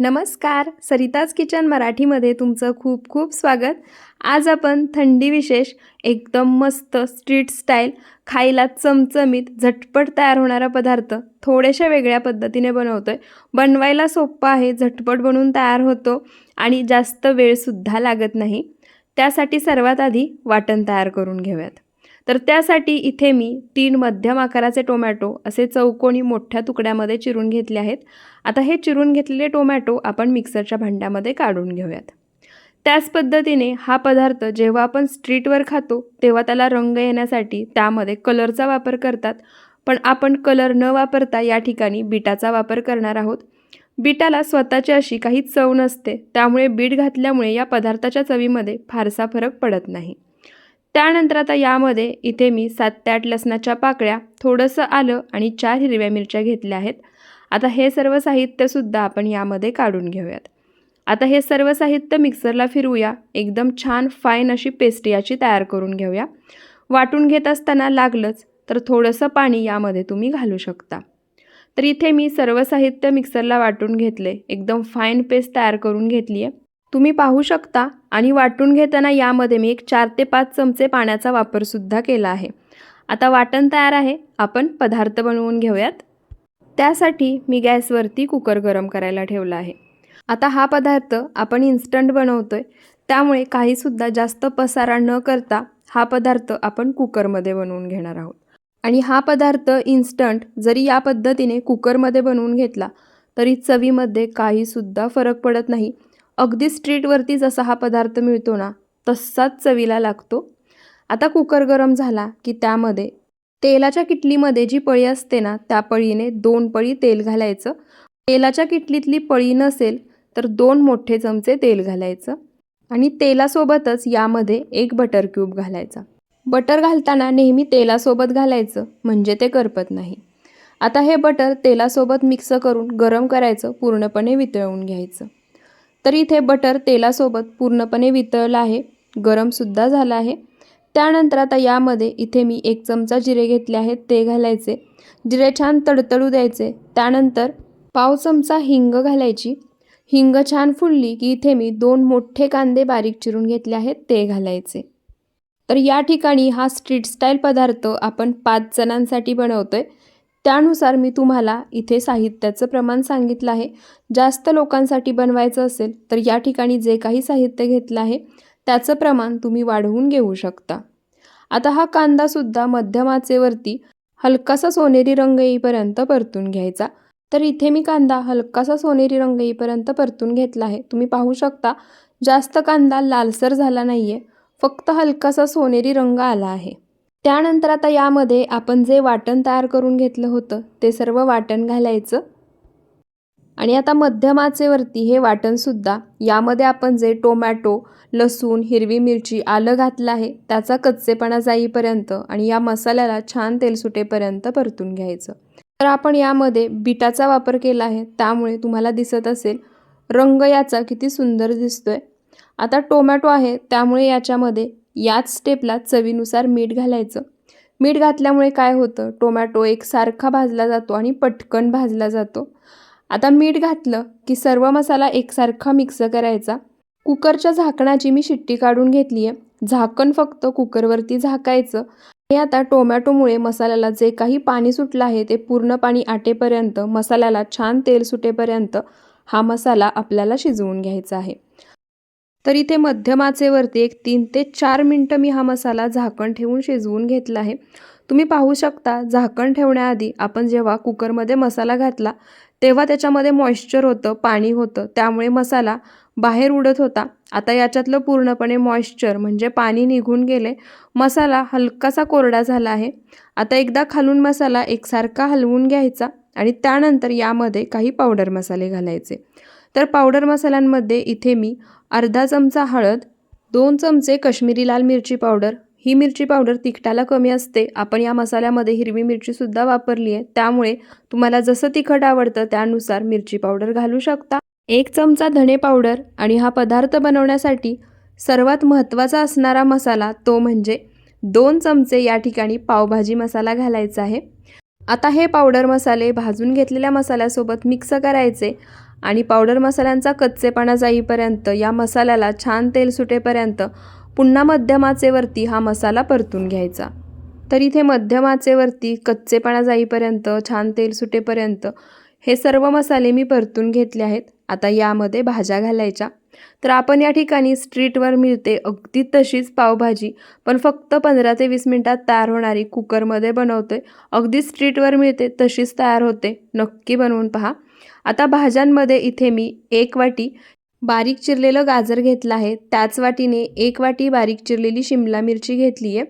नमस्कार. सरिताज किचन मराठीमध्ये तुमचं खूप खूप स्वागत. आज आपण थंडी विशेष एकदम मस्त स्ट्रीट स्टाईल खायला चमचमीत झटपट तयार होणारा पदार्थ थोड्याशा वेगळ्या पद्धतीने बनवतो आहे बनवायला सोपं आहे झटपट बनवून तयार होतो आणि जास्त वेळसुद्धा लागत नाही. त्यासाठी सर्वात आधी वाटण तयार करून घेऊयात. तर त्यासाठी इथे मी तीन मध्यम आकाराचे टोमॅटो असे चौकोनी मोठ्या तुकड्यामध्ये चिरून घेतले आहेत. आता हे चिरून घेतलेले टोमॅटो आपण मिक्सरच्या भांड्यामध्ये काढून घेऊयात. त्याच पद्धतीने हा पदार्थ जेव्हा आपण स्ट्रीटवर खातो तेव्हा त्याला रंग येण्यासाठी त्यामध्ये कलरचा वापर करतात. पण आपण कलर न वापरता या ठिकाणी बीटाचा वापर करणार आहोत. बीटाला स्वतःची अशी काही चव नसते त्यामुळे बीट घातल्यामुळे या पदार्थाच्या चवीमध्ये फारसा फरक पडत नाही. त्यानंतर आता यामध्ये इथे मी सात ते आठ लसणाच्या पाकळ्या थोडंसं आलं आणि चार हिरव्या मिरच्या घेतल्या आहेत. आता हे सर्व साहित्यसुद्धा आपण यामध्ये काढून घेऊयात. आता हे सर्व साहित्य मिक्सरला फिरवूया. एकदम छान फाईन अशी पेस्ट याची तयार करून घेऊया. वाटून घेत असताना लागलंच तर थोडंसं पाणी यामध्ये तुम्ही घालू शकता. तर इथे मी सर्व साहित्य मिक्सरला वाटून घेतले. एकदम फाईन पेस्ट तयार करून घेतली आहे तुम्ही पाहू शकता आणि वाटून घेताना यामध्ये मी एक चार ते पाच चमचे पाण्याचा वापरसुद्धा केला आहे. आता वाटण तयार आहे. आपण पदार्थ बनवून घेऊयात. त्यासाठी मी गॅसवरती कुकर गरम करायला ठेवला आहे. आता हा पदार्थ आपण इन्स्टंट बनवतो आहे त्यामुळे काहीसुद्धा जास्त पसारा न करता हा पदार्थ आपण कुकरमध्ये बनवून घेणार आहोत. आणि हा पदार्थ इन्स्टंट जरी या पद्धतीने कुकरमध्ये बनवून घेतला तरी चवीमध्ये काहीसुद्धा फरक पडत नाही. अगदी स्ट्रीटवरती जसा हा पदार्थ मिळतो ना तसाच चवीला लागतो. आता कुकर गरम झाला की त्यामध्ये तेलाच्या किटलीमध्ये जी पळी असते ना त्या पळीने दोन पळी तेल घालायचं. तेलाच्या किटलीतली पळी नसेल तर दोन मोठे चमचे तेल घालायचं आणि तेलासोबतच यामध्ये एक बटर क्यूब घालायचा. बटर घालताना नेहमी तेलासोबत घालायचं म्हणजे ते करपत नाही. आता हे बटर तेलासोबत मिक्स करून गरम करायचं पूर्णपणे वितळवून घ्यायचं. तर इथे बटर तेलासोबत पूर्णपणे वितळलं आहे. गरमसुद्धा झालं आहे. त्यानंतर आता यामध्ये इथे मी एक चमचा जिरे घेतले आहेत ते घालायचे. जिरे छान तडतडू द्यायचे. त्यानंतर पाव चमचा हिंग घालायची. हिंग छान फुलली की इथे मी दोन मोठे कांदे बारीक चिरून घेतले आहेत ते घालायचे. तर या ठिकाणी हा स्ट्रीट स्टाईल पदार्थ आपण पाच जणांसाठी बनवतो आहे त्यानुसार मी तुम्हाला इथे साहित्याचं प्रमाण सांगितलं आहे. जास्त लोकांसाठी बनवायचं असेल तर या ठिकाणी जे काही साहित्य घेतलं आहे त्याचं प्रमाण तुम्ही वाढवून घेऊ शकता. आता हा कांदासुद्धा मध्यम आचेवरती हलकासा सोनेरी रंग येईपर्यंत परतून घ्यायचा. तर इथे मी कांदा हलकासा सोनेरी रंग येईपर्यंत परतून घेतला आहे. तुम्ही पाहू शकता जास्त कांदा लालसर झाला नाही आहे फक्त हलकासा सोनेरी रंग आला आहे. त्यानंतर आता यामध्ये आपण जे वाटण तयार करून घेतलं होतं ते सर्व वाटण घालायचं. आणि आता मध्यम आचेवरती हे वाटणसुद्धा यामध्ये आपण जे टोमॅटो लसूण हिरवी मिरची आलं घातलं आहे त्याचा कच्चेपणा जाईपर्यंत आणि या मसाल्याला छान तेल सुटेपर्यंत परतून घ्यायचं. तर आपण यामध्ये बिटाचा वापर केला आहे त्यामुळे तुम्हाला दिसत असेल रंग याचा किती सुंदर दिसतोय. आता टोमॅटो आहे त्यामुळे याच्यामध्ये याच स्टेपला चवीनुसार मीठ घालायचं. मीठ घातल्यामुळे काय होतं? टोमॅटो एकसारखा भाजला जातो आणि पटकन भाजला जातो. आता मीठ घातलं की सर्व मसाला एकसारखा मिक्स करायचा. कुकरच्या झाकणाची मी शिट्टी काढून घेतली आहे. झाकण फक्त कुकरवरती झाकायचं. हे आता टोमॅटोमुळे मसाल्याला जे काही पाणी सुटलं आहे ते पूर्ण पाणी आटेपर्यंत मसाल्याला छान तेल सुटेपर्यंत हा मसाला आपल्याला शिजवून घ्यायचा आहे. तर इथे मध्यम आचेवरती एक तीन ते चार मिनटं मी हा मसाला झाकण ठेवून शिजवून घेतला आहे. तुम्ही पाहू शकता झाकण ठेवण्याआधी आपण जेव्हा कुकरमध्ये मसाला घातला तेव्हा त्याच्यामध्ये मॉइश्चर होतं पाणी होतं. त्यामुळे मसाला बाहेर उडत होता. आता याच्यातलं पूर्णपणे मॉइश्चर म्हणजे पाणी निघून गेले. मसाला हलकासा कोरडा झाला आहे. आता एकदा खालून मसाला एकसारखा हलवून घ्यायचा आणि त्यानंतर यामध्ये काही पावडर मसाले घालायचे. तर पावडर मसाल्यांमध्ये इथे मी अर्धा चमचा हळद दोन चमचे कश्मीरी लाल मिरची पावडर ही मिरची पावडर तिखटाला कमी असते. आपण या मसाल्यामध्ये हिरवी मिरचीसुद्धा वापरली आहे. त्यामुळे तुम्हाला जसं तिखट आवडतं त्यानुसार मिरची पावडर घालू शकता. एक चमचा धणे पावडर आणि हा पदार्थ बनवण्यासाठी सर्वात महत्त्वाचा असणारा मसाला तो म्हणजे दोन चमचे या ठिकाणी पावभाजी मसाला घालायचा आहे. आता हे पावडर मसाले भाजून घेतलेल्या मसाल्यासोबत मिक्स करायचे. आणि पावडर मसाल्यांचा कच्चेपणा जाईपर्यंत या मसाल्याला छान तेल सुटेपर्यंत पुन्हा मध्यम आचेवरती हा मसाला परतून घ्यायचा. तर इथे मध्यम आचेवरती कच्चेपणा जाईपर्यंत छान तेल सुटेपर्यंत हे सर्व मसाले मी परतून घेतले आहेत. आता यामध्ये भाज्या घालायच्या. तर आपण या ठिकाणी स्ट्रीटवर मिळते अगदी तशीच पावभाजी पण फक्त पंधरा ते वीस मिनटात तयार होणारी कुकरमध्ये बनवते. अगदी स्ट्रीटवर मिळते तशीच तयार होते. नक्की बनवून पहा. आता भाज्यांमध्ये इथे मी एक वाटी बारीक चिरलेलं गाजर घेतलं आहे. त्याच वाटीने एक वाटी बारीक चिरलेली शिमला मिरची घेतली आहे.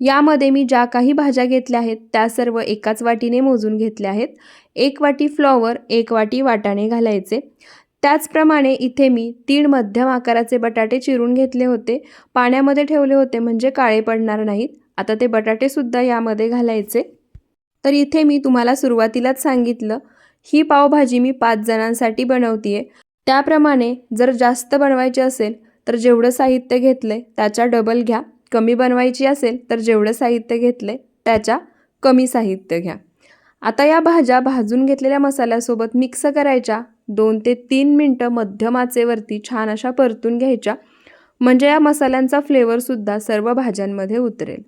यामध्ये मी ज्या काही भाज्या घेतल्या आहेत त्या सर्व एकाच वाटीने मोजून घेतल्या आहेत. एक वाटी फ्लॉवर एक वाटी वाटाणे घालायचे. त्याचप्रमाणे इथे मी तीन मध्यम आकाराचे बटाटे चिरून घेतले होते. पाण्यामध्ये ठेवले होते म्हणजे काळे पडणार नाहीत. आता ते बटाटेसुद्धा यामध्ये घालायचे. तर इथे मी तुम्हाला सुरुवातीलाच सांगितलं ही पावभाजी मी पाच जणांसाठी बनवते आहे त्याप्रमाणे जर जास्त बनवायची असेल तर जेवढं साहित्य घेतलं आहे त्याच्या डबल घ्या. कमी बनवायची असेल तर जेवढं साहित्य घेतलं आहे त्याच्या कमी साहित्य घ्या. आता या भाज्या भाजून घेतलेल्या मसाल्यासोबत मिक्स करायच्या. दोन ते तीन मिनटं मध्यम आचेवरती छान अशा परतून घ्यायच्या. म्हणजे या मसाल्यांचा फ्लेवरसुद्धा सर्व भाज्यांमध्ये उतरेल.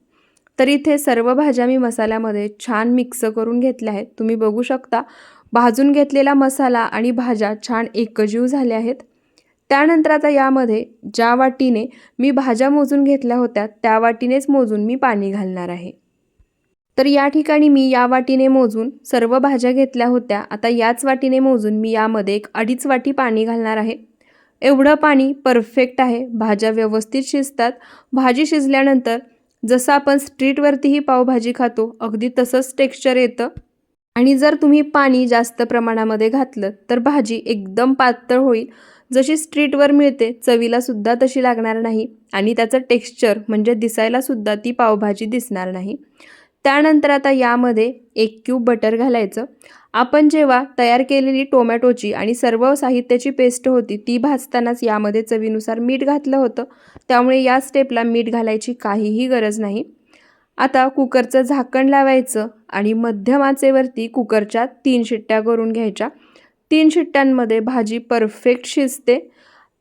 तर इथे सर्व भाज्या मी मसाल्यामध्ये छान मिक्स करून घेतल्या आहेत. तुम्ही बघू शकता भाजून घेतलेला मसाला आणि भाज्या छान एकजीव झाल्या आहेत. त्यानंतर आता यामध्ये ज्या वाटीने मी भाज्या मोजून घेतल्या होत्या त्या वाटीनेच मोजून मी पाणी घालणार आहे. तर या ठिकाणी मी या वाटीने मोजून सर्व भाज्या घेतल्या होत्या. आता याच वाटीने मोजून मी यामध्ये एक अडीच वाटी पाणी घालणार आहे. एवढं पाणी परफेक्ट आहे. भाज्या व्यवस्थित शिजतात. भाजी शिजल्यानंतर जसं आपण स्ट्रीटवरतीही पावभाजी खातो अगदी तसंच टेक्स्चर येतं. आणि जर तुम्ही पाणी जास्त प्रमाणामध्ये घातलं तर भाजी एकदम पातळ होईल. जशी स्ट्रीटवर मिळते चवीलासुद्धा तशी लागणार नाही आणि त्याचं टेक्स्चर म्हणजे दिसायलासुद्धा ती पावभाजी दिसणार नाही. त्यानंतर आता यामध्ये एक क्यूब बटर घालायचं. आपण जेव्हा तयार केलेली टोमॅटोची आणि सर्व साहित्याची पेस्ट होती ती भाजतानाच यामध्ये चवीनुसार मीठ घातलं होतं. त्यामुळे या स्टेपला मीठ घालायची काहीही गरज नाही. आता कुकरचं झाकण लावायचं आणि मध्यम आचेवरती कुकरच्या तीन शिट्ट्या करून घ्यायच्या. तीन शिट्ट्यांमध्ये भाजी परफेक्ट शिजते.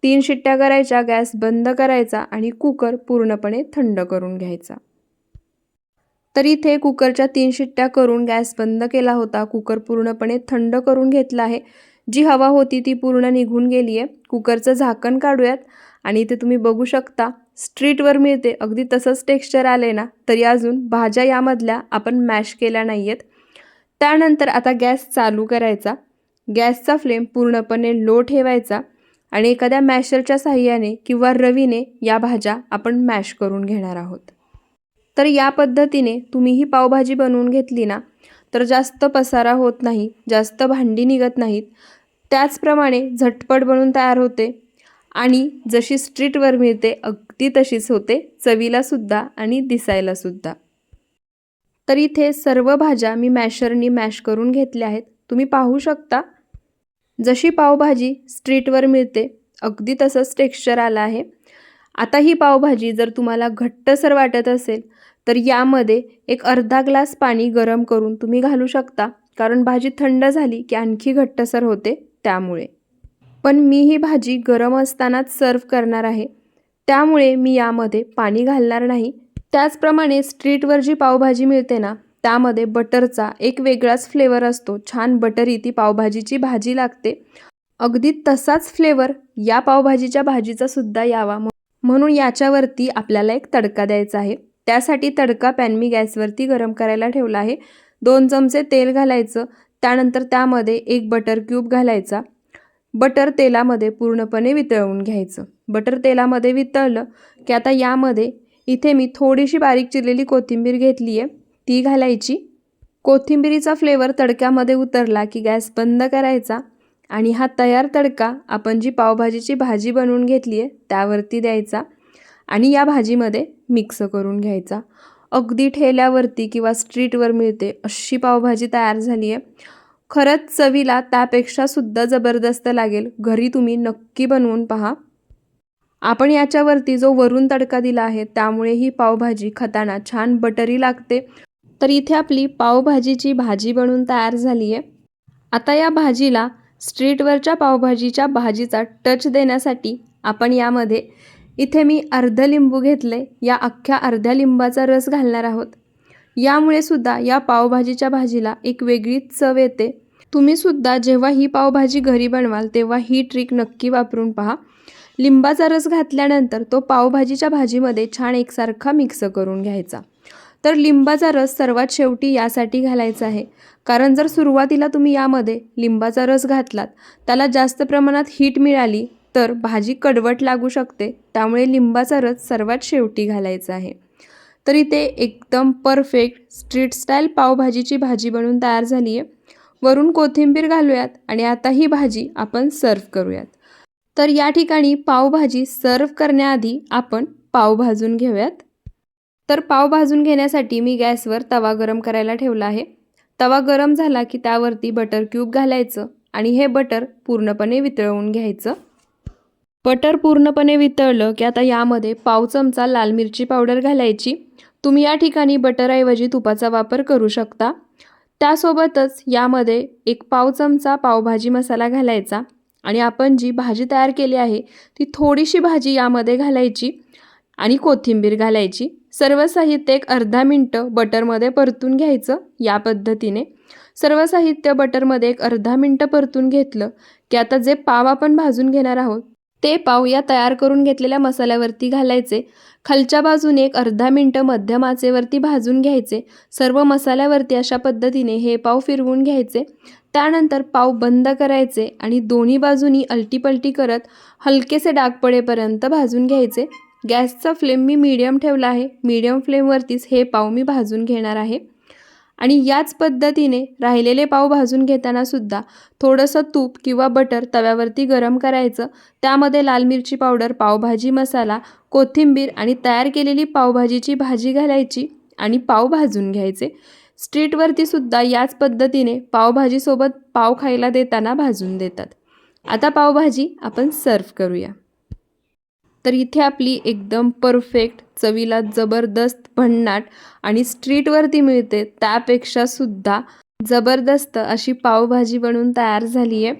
तीन शिट्ट्या करायच्या गॅस बंद करायचा आणि कुकर पूर्णपणे थंड करून घ्यायचा. तर इथे कुकरच्या तीन शिट्ट्या करून गॅस बंद केला होता. कुकर पूर्णपणे थंड करून घेतला आहे. जी हवा होती ती पूर्ण निघून गेली आहे कुकरचं झाकण काढूयात आणि इथे तुम्ही बघू शकता स्ट्रीटवर मिळते. अगदी तसंच टेक्स्चर आले ना तरी अजून भाज्या यामधल्या आपण मॅश केल्या नाही आहेत त्यानंतर आता गॅस चालू करायचा. गॅसचा फ्लेम पूर्णपणे लो ठेवायचा आणि एखाद्या मॅशरच्या साह्याने किंवा रवीने या भाज्या आपण मॅश करून घेणार आहोत. तर या पद्धतीने तुम्ही ही पावभाजी बनवून घेतली ना तर जास्त पसारा होत नाही जास्त भांडी निघत नाहीत. त्याचप्रमाणे झटपट बनवून तयार होते. आणि जशी स्ट्रीटवर मिळते अग ती तशीच होते चवीलासुद्धा आणि दिसायलासुद्धा तर इथे सर्व भाज्या मी मॅशरनी मॅश करून घेतल्या आहेत. तुम्ही पाहू शकता. जशी पावभाजी स्ट्रीटवर मिळते अगदी तसंच टेक्स्चर आलं आहे. आता ही पावभाजी जर तुम्हाला घट्टसर वाटत असेल तर यामध्ये एक अर्धा ग्लास पाणी गरम करून तुम्ही घालू शकता कारण भाजी थंड झाली की आणखी घट्टसर होते त्यामुळे. पण मी ही भाजी गरम असतानाच सर्व करणार आहे. त्यामुळे मी यामध्ये पाणी घालणार नाही. त्याचप्रमाणे स्ट्रीटवर जी पावभाजी मिळते ना त्यामध्ये बटरचा एक वेगळाच फ्लेवर असतो. छान बटरी ती पावभाजीची भाजी लागते. अगदी तसाच फ्लेवर या पावभाजीच्या भाजीचा सुद्धा यावा म्हणून याच्यावरती आपल्याला एक तडका द्यायचा आहे. त्यासाठी तडका पॅन मी गॅसवरती गरम करायला ठेवला आहे. दोन चमचे तेल घालायचं. त्यानंतर त्यामध्ये एक बटर क्यूब घालायचा. बटर तेलामध्ये पूर्णपणे वितळवून घ्यायचं. बटर तेलामध्ये वितळलं की आता यामध्ये इथे मी थोडीशी बारीक चिरलेली कोथिंबीर घेतली आहे ती घालायची. कोथिंबिरीचा फ्लेवर तडक्यामध्ये उतरला की गॅस बंद करायचा आणि हा तयार तडका आपण जी पावभाजीची भाजी बनवून घेतली आहे त्यावरती द्यायचा आणि या भाजीमध्ये मिक्स करून घ्यायचा. अगदी ठेल्यावरती किंवा स्ट्रीटवर मिळते अशी पावभाजी तयार झाली आहे खरंच चवीला त्यापेक्षा सुद्धा जबरदस्त लागेल. घरी तुम्ही नक्की बनवून पहा. आपण याच्यावरती जो वरून तडका दिला आहे त्यामुळे ही पावभाजी खाताना छान बटरी लागते. तर इथे आपली पावभाजीची भाजी बनवून तयार झाली आहे आता या भाजीला स्ट्रीटवरच्या पावभाजीच्या भाजीचा टच देण्यासाठी आपण यामध्ये इथे मी अर्ध लिंबू घेतले या अख्ख्या अर्ध्या लिंबाचा रस घालणार आहोत. यामुळे सुद्धा या पावभाजीच्या भाजीला एक वेगळीच चव येते. तुम्ही सुद्धा जेव्हा ही पावभाजी घरी बनवाल तेव्हा ही ट्रिक नक्की वापरून पहा. लिंबाचा रस घातल्यानंतर तो पावभाजीच्या भाजीमध्ये छान एकसारखा मिक्स करून घ्यायचा. तर लिंबाचा रस सर्वात शेवटी यासाठी घालायचा आहे. कारण जर सुरुवातीला तुम्ही यामध्ये लिंबाचा रस घातलात त्याला जास्त प्रमाणात हीट मिळाली तर भाजी कडवट लागू शकते. त्यामुळे लिंबाचा रस सर्वात शेवटी घालायचा आहे. तर इथे एकदम परफेक्ट स्ट्रीट स्टाईल पावभाजीची भाजी बनवून तयार झाली आहे. वरून कोथिंबीर घालूयात आणि आता ही भाजी आपण सर्व करूयात. तर या ठिकाणी पावभाजी सर्व करण्याआधी आपण पाव भाजून घेऊयात. तर पाव भाजून घेण्यासाठी मी गॅसवर तवा गरम करायला ठेवला आहे. तवा गरम झाला की त्यावरती बटर क्यूब घालायचं आणि हे बटर पूर्णपणे वितळवून घ्यायचं. बटर पूर्णपणे वितळलं की आता यामध्ये पाव चमचा लाल मिरची पावडर घालायची. तुम्ही या ठिकाणी बटरऐवजी तुपाचा वापर करू शकता. त्यासोबतच यामध्ये एक पाव चमचा पावभाजी मसाला घालायचा आणि आपण जी भाजी तयार केली आहे ती थोडीशी भाजी यामध्ये घालायची आणि कोथिंबीर घालायची. सर्व साहित्य एक अर्धा मिनटं बटरमध्ये परतून घ्यायचं या पद्धतीने. सर्व साहित्य बटरमध्ये एक अर्धा मिनटं परतून घेतलं की आता जे पाव आपण भाजून घेणार आहोत ते पाव या तयार करून घेतलेल्या मसाल्यावरती घालायचे. खालच्या बाजूने एक अर्धा मिनटं मध्यम आचेवरती भाजून घ्यायचे. सर्व मसाल्यावरती अशा पद्धतीने हे पाव फिरवून घ्यायचे. त्यानंतर पाव बंद करायचे आणि दोन्ही बाजूनी अलटीपलटी करत हलकेसे डाग पडेपर्यंत भाजून घ्यायचे. गॅसचा फ्लेम मी मीडियम ठेवला आहे. मीडियम फ्लेमवरतीच हे पाव मी भाजून घेणार आहे. आणि याच पद्धतीने राहिलेले पाव भाजून घेताना सुद्धा थोडंसं तूप किंवा बटर तव्यावरती गरम करायचं. त्यामध्ये लाल मिरची पावडर पावभाजी मसाला कोथिंबीर आणि तयार केलेली पावभाजीची भाजी घालायची आणि पाव भाजून घ्यायचे. स्ट्रीटवरती सुद्धा याच पद्धतीने पावभाजीसोबत पाव खायला देताना भाजून देतात. आता पावभाजी आपण सर्व करूया. तर इथे आपली एकदम परफेक्ट चवीला जबरदस्त भन्नाट आणि स्ट्रीटवरती मिळते त्यापेक्षा सुद्धा जबरदस्त अशी पावभाजी बनवून तयार झाली आहे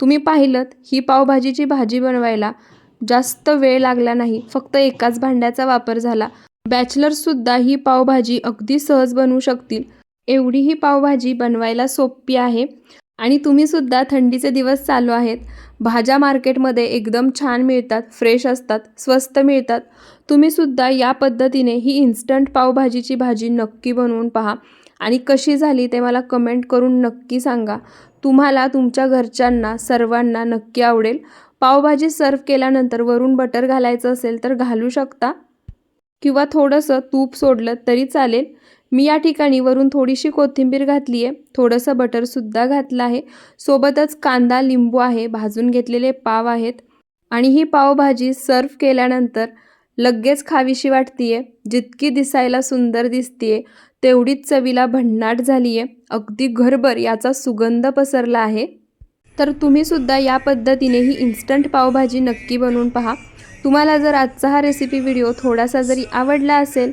तुम्ही पाहिलं ही पावभाजीची भाजी बनवायला जास्त वेळ लागला नाही फक्त एकाच भांड्याचा वापर झाला. बॅचलर्ससुद्धा ही पावभाजी अगदी सहज बनवू शकतील. एवढी ही पावभाजी बनवायला सोपी आहे. आणि तुम्हीसुद्धा थंडीचे दिवस चालू आहेत. भाज्या मार्केटमध्ये एकदम छान मिळतात फ्रेश असतात स्वस्त मिळतात. तुम्हीसुद्धा या पद्धतीने ही इन्स्टंट पावभाजीची भाजी नक्की बनवून पहा. आणि कशी झाली ते मला कमेंट करून नक्की सांगा. तुम्हाला तुमच्या घरच्यांना सर्वांना नक्की आवडेल. पावभाजी सर्व केल्यानंतर वरून बटर घालायचं असेल तर घालू शकता. किंवा थोडंसं तूप सोडलं तरी चालेल. मी या ठिकाणी वरून थोडीशी कोथिंबीर घातली आहे. थोडंसं बटरसुद्धा घातलं आहे. सोबतच कांदा लिंबू आहे. भाजून घेतलेले पाव आहेत. आणि ही पावभाजी सर्व केल्यानंतर लगेच खावीशी वाटतीये. जितकी दिसायला सुंदर दिसतीये तेवढीच चवीला भन्नाट झाली आहे अगदी घरभर याचा सुगंध पसरला आहे. तर तुम्हीसुद्धा या पद्धतीने ही इन्स्टंट पावभाजी नक्की बनवून पहा. तुम्हाला जर आजचा हा रेसिपी व्हिडिओ थोडासा जरी आवडला असेल